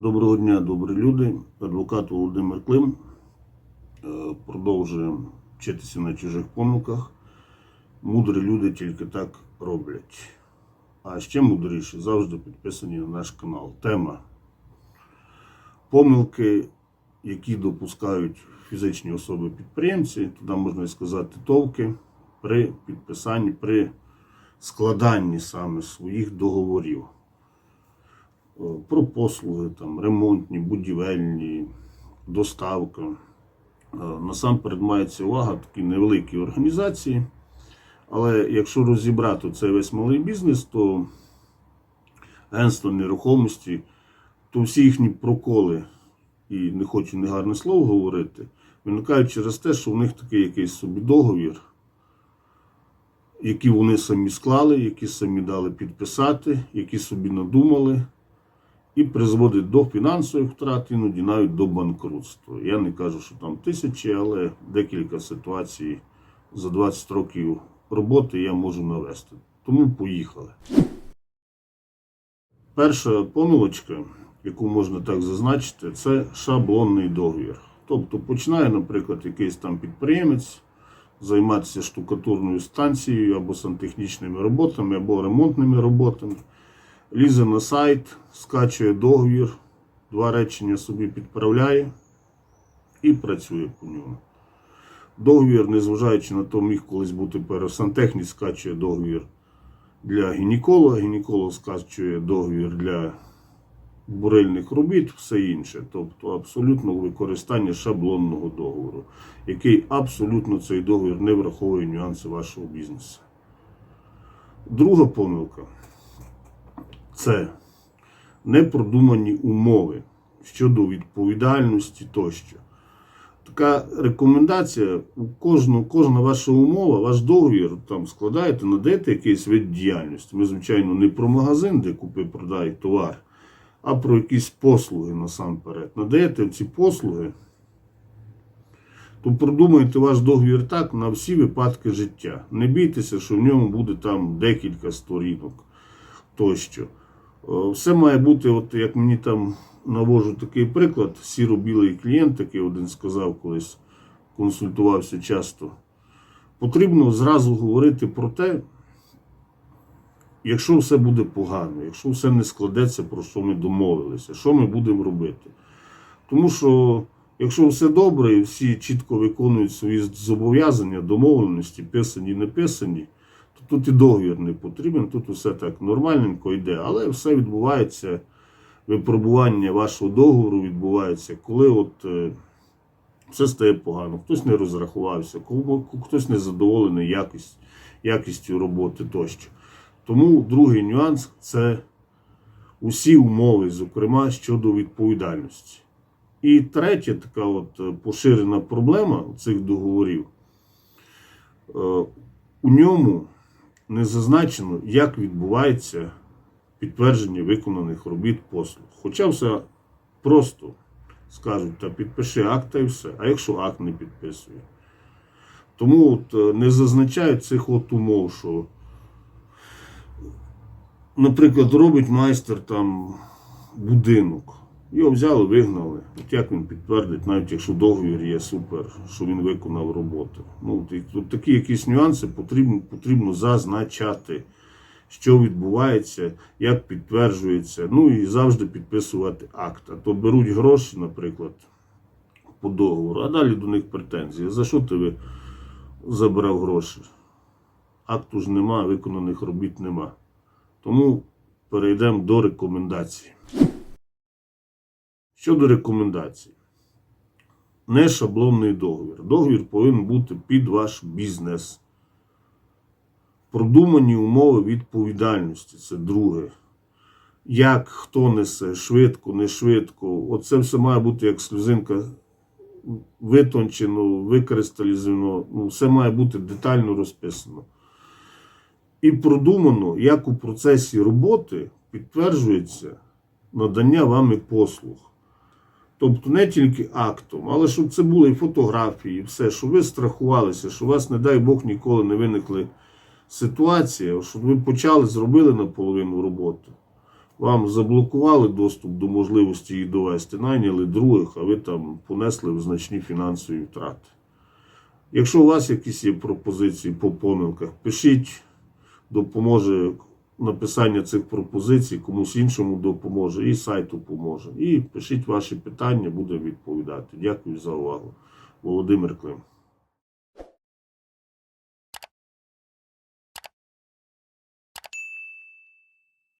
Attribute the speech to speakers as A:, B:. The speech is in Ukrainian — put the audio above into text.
A: Доброго дня, добрі люди. Адвокат Володимир Клим. Е, Продовжуємо вчитися на чужих помилках. Мудрі люди тільки так роблять. А ще мудріші завжди підписані на наш канал. Тема помилки, які допускають фізичні особи-підприємці, туди можна і сказати товки, при підписанні, при складанні саме своїх договорів про послуги, там, ремонтні, будівельні, доставка. Е, Насамперед мається увага такі невеликі організації. Але якщо розібрати цей весь малий бізнес, то агентство нерухомості, то всі їхні проколи, і не хочу негарне слово говорити, виникають через те, що в них такий якийсь собі договір, які вони самі склали, які самі дали підписати, які собі надумали, і призводить до фінансових втрат, іноді навіть до банкрутства. Я не кажу, що там тисячі, але декілька ситуацій за 20 років роботи я можу навести. Тому поїхали. Перша помилочка, яку можна так зазначити, це шаблонний договір. Тобто починає, наприклад, якийсь там підприємець займатися штукатурною станцією або сантехнічними роботами, або ремонтними роботами. Лізе на сайт, скачує договір, два речення собі підправляє і працює по ньому. Договір, незважаючи на то, міг колись бути пересантехнік, скачує договір для гінеколога, гінеколог скачує договір для бурильних робіт, все інше. Тобто абсолютно використання шаблонного договору, який абсолютно цей договір не враховує нюанси вашого бізнесу. Друга помилка це непродумані умови щодо відповідальності тощо. Така рекомендація, кожну, кожна ваша умова, ваш договір там складаєте, надаєте якийсь вид діяльності. Ми, звичайно, не про магазин, де купи продай товар, а про якісь послуги насамперед. Надаєте ці послуги, то продумайте ваш договір так на всі випадки життя. Не бійтеся, що в ньому буде там декілька сторінок тощо. Е, Все має бути, от як мені там навожу такий приклад, сіро-білий клієнт, який один сказав колись, консультувався часто. Потрібно зразу говорити про те, якщо все буде погано, якщо все не складеться, про що ми домовилися, що ми будемо робити. Тому що, якщо все добре і всі чітко виконують свої зобов'язання, домовленості, писані, не писані, тут і договір не потрібен, тут усе так нормальненько йде, але все відбувається, випробування вашого договору відбувається, коли от е, все стає погано, хтось не розрахувався, хтось не задоволений якість, якістю роботи тощо. Тому другий нюанс це усі умови, зокрема щодо відповідальності. І третя така от е, поширена проблема цих договорів. Е, У ньому не зазначено, як відбувається підтвердження виконаних робіт послуг. Хоча все просто скажуть, та підпиши акт та й все. А якщо акт не підписує? Тому от е, не зазначають цих от умов, що, наприклад, робить майстер там будинок. Його взяли, вигнали. От як він підтвердить, навіть якщо договір є супер, що він виконав роботу. Ну, тут такі якісь нюанси потрібно, потрібно зазначати, що відбувається, як підтверджується. Ну і завжди підписувати акт. А то беруть гроші, наприклад, по договору, а далі до них претензії. За що ти забрав гроші? Акту ж нема, виконаних робіт нема. Тому перейдемо до рекомендацій. Щодо рекомендацій, не шаблонний договір. Договір повинен бути під ваш бізнес. Продумані умови відповідальності це друге. Як хто несе, швидко, не швидко. Оце все має бути як сльозинка витончено, викристалізовано. Ну, все має бути детально розписано. І продумано, як у процесі роботи підтверджується надання вами послуг. Тобто не тільки актом, але щоб це були і фотографії, і все, щоб ви страхувалися, що у вас, не дай Бог, ніколи не виникли ситуації, щоб ви почали, зробили наполовину роботу. Вам заблокували доступ до можливості її довести, найняли других, а ви там понесли значні фінансові втрати. Якщо у вас якісь є пропозиції по помилках, пишіть, допоможе написання цих пропозицій, комусь іншому допоможе, і сайту поможе. І пишіть ваші питання, будемо відповідати. Дякую за увагу. Володимир Клим.